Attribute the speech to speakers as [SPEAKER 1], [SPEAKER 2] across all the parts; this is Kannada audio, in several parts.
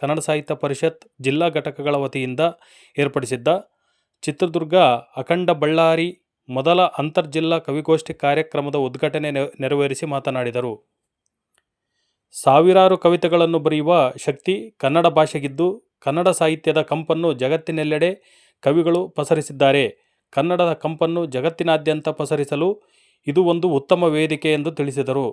[SPEAKER 1] ಕನ್ನಡ ಸಾಹಿತ್ಯ ಪರಿಷತ್ ಜಿಲ್ಲಾ ಘಟಕಗಳ ವತಿಯಿಂದ ಏರ್ಪಡಿಸಿದ್ದ ಚಿತ್ರದುರ್ಗ ಅಖಂಡ ಬಳ್ಳಾರಿ ಮೊದಲ ಅಂತರ್ಜಿಲ್ಲಾ ಕವಿಗೋಷ್ಠಿ ಕಾರ್ಯಕ್ರಮದ ಉದ್ಘಾಟನೆ ನೆರವೇರಿಸಿ ಮಾತನಾಡಿದರು. ಸಾವಿರಾರು ಕವಿತೆಗಳನ್ನು ಬರೆಯುವ ಶಕ್ತಿ ಕನ್ನಡ ಭಾಷೆಗಿದ್ದು ಕನ್ನಡ ಸಾಹಿತ್ಯದ ಕಂಪನ್ನು ಜಗತ್ತಿನೆಲ್ಲೆಡೆ ಕವಿಗಳು ಪಸರಿಸಿದ್ದಾರೆ. ಕನ್ನಡದ ಕಂಪನ್ನು ಜಗತ್ತಿನಾದ್ಯಂತ ಪಸರಿಸಲು ಇದು ಒಂದು ಉತ್ತಮ ವೇದಿಕೆ ಎಂದು ತಿಳಿಸಿದರು.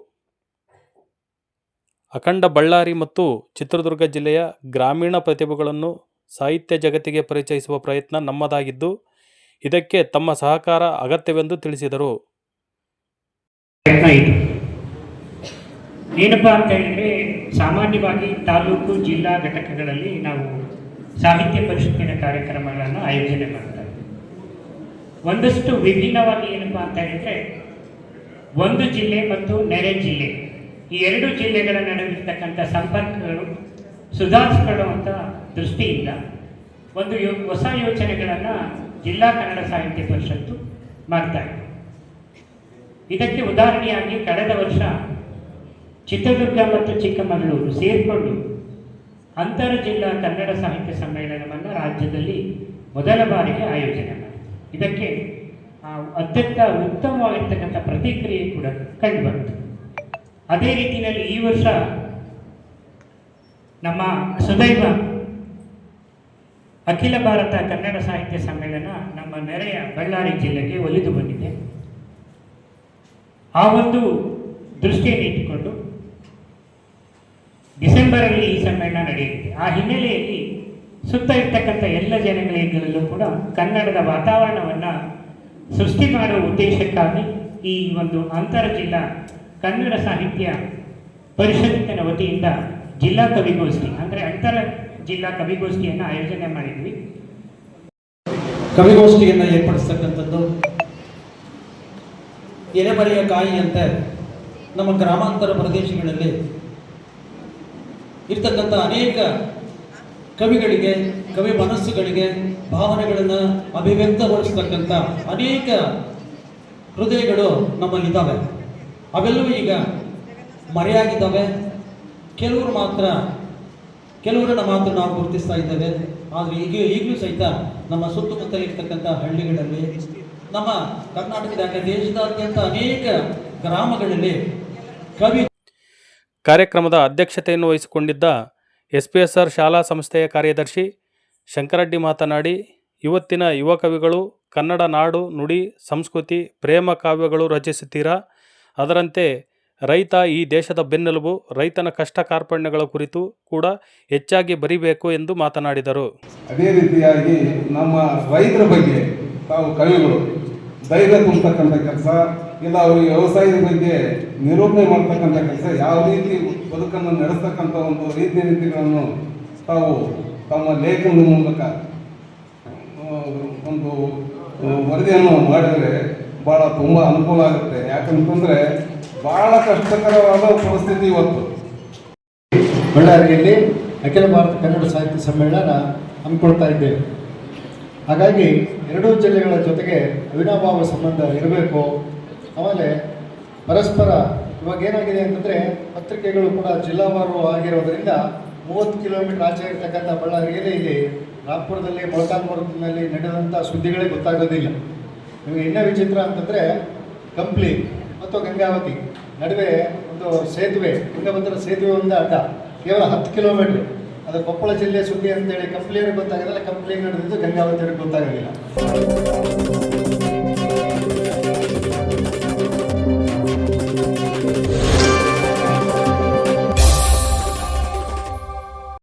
[SPEAKER 1] ಅಖಂಡ ಬಳ್ಳಾರಿ ಮತ್ತು ಚಿತ್ರದುರ್ಗ ಜಿಲ್ಲೆಯ ಗ್ರಾಮೀಣ ಪ್ರತಿಭೆಗಳನ್ನು ಸಾಹಿತ್ಯ ಜಗತ್ತಿಗೆ ಪರಿಚಯಿಸುವ ಪ್ರಯತ್ನ ನಮ್ಮದಾಗಿದ್ದು, ಇದಕ್ಕೆ ತಮ್ಮ ಸಹಕಾರ ಅಗತ್ಯವೆಂದು ತಿಳಿಸಿದರು.
[SPEAKER 2] ಏನಪ್ಪ ಅಂತ ಹೇಳಿದ್ರೆ, ಸಾಮಾನ್ಯವಾಗಿ ತಾಲೂಕು, ಜಿಲ್ಲಾ ಘಟಕಗಳಲ್ಲಿ ನಾವು ಸಾಹಿತ್ಯ ಪರಿಷತ್ತಿನ ಕಾರ್ಯಕ್ರಮಗಳನ್ನು ಆಯೋಜನೆ ಮಾಡ್ತಾ ಒಂದಷ್ಟು ವಿಭಿನ್ನವಾಗಿ ಏನಪ್ಪ ಅಂತ ಹೇಳಿದ್ರೆ, ಒಂದು ಜಿಲ್ಲೆ ಮತ್ತು ನೆರೆ ಜಿಲ್ಲೆ ಈ ಎರಡು ಜಿಲ್ಲೆಗಳ ನಡುವಿರ್ತಕ್ಕಂಥ ಸಂಪರ್ಕಗಳು ಸುಧಾರಿಸಿಕೊಳ್ಳುವಂಥ ದೃಷ್ಟಿಯಿಂದ ಒಂದು ಯೋ, ಹೊಸ ಯೋಚನೆಗಳನ್ನು ಜಿಲ್ಲಾ ಕನ್ನಡ ಸಾಹಿತ್ಯ ಪರಿಷತ್ತು ಮಾಡ್ತಾ ಇದೆ. ಇದಕ್ಕೆ ಉದಾಹರಣೆಯಾಗಿ ಕಳೆದ ವರ್ಷ ಚಿತ್ರದುರ್ಗ ಮತ್ತು ಚಿಕ್ಕಮಗಳೂರು ಸೇರಿಕೊಂಡು ಅಂತರ ಜಿಲ್ಲಾ ಕನ್ನಡ ಸಾಹಿತ್ಯ ಸಮ್ಮೇಳನವನ್ನು ರಾಜ್ಯದಲ್ಲಿ ಮೊದಲ ಬಾರಿಗೆ ಆಯೋಜನೆ ಮಾಡಿದೆ. ಇದಕ್ಕೆ ಅತ್ಯಂತ ಉತ್ತಮವಾಗಿರ್ತಕ್ಕಂಥ ಪ್ರತಿಕ್ರಿಯೆ ಕೂಡ ಕಂಡುಬಂತು ಅದೇ ರೀತಿಯಲ್ಲಿ ಈ ವರ್ಷ ನಮ್ಮ ಸುದೈವ ಅಖಿಲ ಭಾರತ ಕನ್ನಡ ಸಾಹಿತ್ಯ ಸಮ್ಮೇಳನ ನಮ್ಮ ನೆರೆಯ ಬಳ್ಳಾರಿ ಜಿಲ್ಲೆಗೆ ಒಲಿದು ಬಂದಿದೆ. ಆ ಒಂದು ದೃಷ್ಟಿಯನ್ನು ಇಟ್ಟುಕೊಂಡು ಡಿಸೆಂಬರಲ್ಲಿ ಈ ಸಮ್ಮೇಳನ ನಡೆಯುತ್ತೆ ಆ ಹಿನ್ನೆಲೆಯಲ್ಲಿ ಸುತ್ತ ಇರ್ತಕ್ಕಂಥ ಎಲ್ಲ ಜನಗಳಿಗಲ್ಲೂ ಕೂಡ ಕನ್ನಡದ ವಾತಾವರಣವನ್ನು ಸೃಷ್ಟಿ ಮಾಡುವ ಉದ್ದೇಶಕ್ಕಾಗಿ ಈ ಒಂದು ಅಂತರ ಜಿಲ್ಲಾ ಕನ್ನಡ ಸಾಹಿತ್ಯ ಪರಿಷತ್ತಿನ ವತಿಯಿಂದ ಜಿಲ್ಲಾ ಕವಿಗೋಷ್ಠಿ, ಅಂದರೆ ಅಂತರ ಜಿಲ್ಲಾ ಕವಿಗೋಷ್ಠಿಯನ್ನು ಆಯೋಜನೆ ಮಾಡಿದ್ವಿ.
[SPEAKER 3] ಕವಿಗೋಷ್ಠಿಯನ್ನು ಏರ್ಪಡಿಸ್ತಕ್ಕಂಥದ್ದು ಎಲೆಮರೆಯ ಕಾಯಿಯಂತೆ ನಮ್ಮ ಗ್ರಾಮಾಂತರ ಪ್ರದೇಶಗಳಲ್ಲಿ ಇರ್ತಕ್ಕಂಥ ಅನೇಕ ಕವಿಗಳಿಗೆ, ಕವಿ ಮನಸ್ಸುಗಳಿಗೆ ಭಾವನೆಗಳನ್ನು ಅಭಿವ್ಯಕ್ತಗೊಳಿಸ್ತಕ್ಕಂಥ ಅನೇಕ ಹೃದಯಗಳು ನಮ್ಮಲ್ಲಿದ್ದಾವೆ. ಅವೆಲ್ಲವೂ ಈಗ ಮರೆಯಾಗಿದ್ದಾವೆ. ಕೆಲವರು ಮಾತ್ರ, ಕೆಲವರನ್ನು ಮಾತ್ರ ನಾವು ಗುರುತಿಸ್ತಾ ಇದ್ದೇವೆ. ಆದರೆ ಈಗ, ಈಗಲೂ ಸಹಿತ ನಮ್ಮ ಸುತ್ತಮುತ್ತಲಿರ್ತಕ್ಕಂಥ ಹಳ್ಳಿಗಳಲ್ಲಿ ನಮ್ಮ ಕರ್ನಾಟಕದ ದೇಶದಾದ್ಯಂತ ಅನೇಕ ಗ್ರಾಮಗಳಲ್ಲಿ ಕವಿ
[SPEAKER 1] ಕಾರ್ಯಕ್ರಮದ ಅಧ್ಯಕ್ಷತೆಯನ್ನು ವಹಿಸಿಕೊಂಡಿದ್ದ ಎಸ್ ಪಿ ಎಸ್ ಆರ್ ಶಾಲಾ ಸಂಸ್ಥೆಯ ಕಾರ್ಯದರ್ಶಿ ಶಂಕರಡ್ಡಿ ಮಾತನಾಡಿ, ಇವತ್ತಿನ ಯುವ ಕವಿಗಳು ಕನ್ನಡ ನಾಡು ನುಡಿ ಸಂಸ್ಕೃತಿ ಪ್ರೇಮ ಕಾವ್ಯಗಳು ರಚಿಸುತ್ತೀರಾ? ಅದರಂತೆ ರೈತ ಈ ದೇಶದ ಬೆನ್ನೆಲುಬು, ರೈತನ ಕಷ್ಟ ಕಾರ್ಪಣ್ಯಗಳ ಕುರಿತು ಕೂಡ ಹೆಚ್ಚಾಗಿ ಬರಿಬೇಕು ಎಂದು ಮಾತನಾಡಿದರು.
[SPEAKER 4] ಅದೇ ರೀತಿಯಾಗಿ ನಮ್ಮ ರೈತರ ಬಗ್ಗೆ ತಾವು ಕವಿಗಳು ಧೈರ್ಯ ತುಂಬತಕ್ಕಂಥ ಕೆಲಸ, ಇಲ್ಲ ಅವರು ವ್ಯವಸಾಯದ ಬಗ್ಗೆ ನಿರೂಪಣೆ ಮಾಡ್ತಕ್ಕಂಥ ಕೆಲಸ, ಯಾವ ರೀತಿ ಬದುಕನ್ನು ನಡೆಸ್ತಕ್ಕಂಥ ಒಂದು ರೀತಿ ನೀತಿಗಳನ್ನು ತಾವು ತಮ್ಮ ಲೇಖನದ ಮೂಲಕ ಒಂದು ವರದಿಯನ್ನು ಮಾಡಿದರೆ ಭಾಳ ತುಂಬ ಅನುಕೂಲ ಆಗುತ್ತೆ. ಯಾಕಂತಂದರೆ ಭಾಳ ಕಷ್ಟಕರವಾದ ಪರಿಸ್ಥಿತಿ ಇವತ್ತು.
[SPEAKER 5] ಬಳ್ಳಾರಿಯಲ್ಲಿ ಅಖಿಲ ಭಾರತ ಕನ್ನಡ ಸಾಹಿತ್ಯ ಸಮ್ಮೇಳನ ಹಮ್ಮಿಕೊಳ್ತಾ ಇದ್ದೇವೆ. ಹಾಗಾಗಿ ಎರಡೂ ಜಿಲ್ಲೆಗಳ ಜೊತೆಗೆ ಅವಿನಾಭಾವ ಸಂಬಂಧ ಇರಬೇಕು. ಆಮೇಲೆ ಪರಸ್ಪರ ಇವಾಗ ಏನಾಗಿದೆ ಅಂತಂದರೆ ಪತ್ರಿಕೆಗಳು ಕೂಡ ಜಿಲ್ಲಾವಾರು ಆಗಿರೋದರಿಂದ ಮೂವತ್ತು ಕಿಲೋಮೀಟರ್ ಆಚೆ ಇರ್ತಕ್ಕಂಥ ಬಳ್ಳಾರಿಯಲ್ಲಿ ಇಲ್ಲಿ ನಾಗ್ಪುರದಲ್ಲಿ ಮೊಳಕಾಲ್ಮೂರಿನಲ್ಲಿ ನಡೆದಂಥ ಸುದ್ದಿಗಳೇ ಗೊತ್ತಾಗೋದಿಲ್ಲ. ನಿಮಗೆ ಇನ್ನೂ ವಿಚಿತ್ರ ಅಂತಂದರೆ ಕಂಪ್ಲಿ ಮತ್ತು ಗಂಗಾವತಿ. ನಡುವೆ ಒಂದು ಸೇತುವೆ ತುಂಗಭದ್ರಾ ಸೇತುವೆ ಒಂದು ಅಡ್ಡ, ಕೇವಲ ಹತ್ತು ಕಿಲೋಮೀಟ್ರ್. ಅದು ಕೊಪ್ಪಳ ಜಿಲ್ಲೆ ಸುದ್ದಿ ಅಂತೇಳಿ ಕಂಪ್ಲಿಯವ್ರಿಗೆ ಗೊತ್ತಾಗೋದಿಲ್ಲ ಕಂಪ್ಲಿ ನಡೆದಿದ್ದು ಗಂಗಾವತಿಯವ್ರಿಗೆ ಗೊತ್ತಾಗೋದಿಲ್ಲ.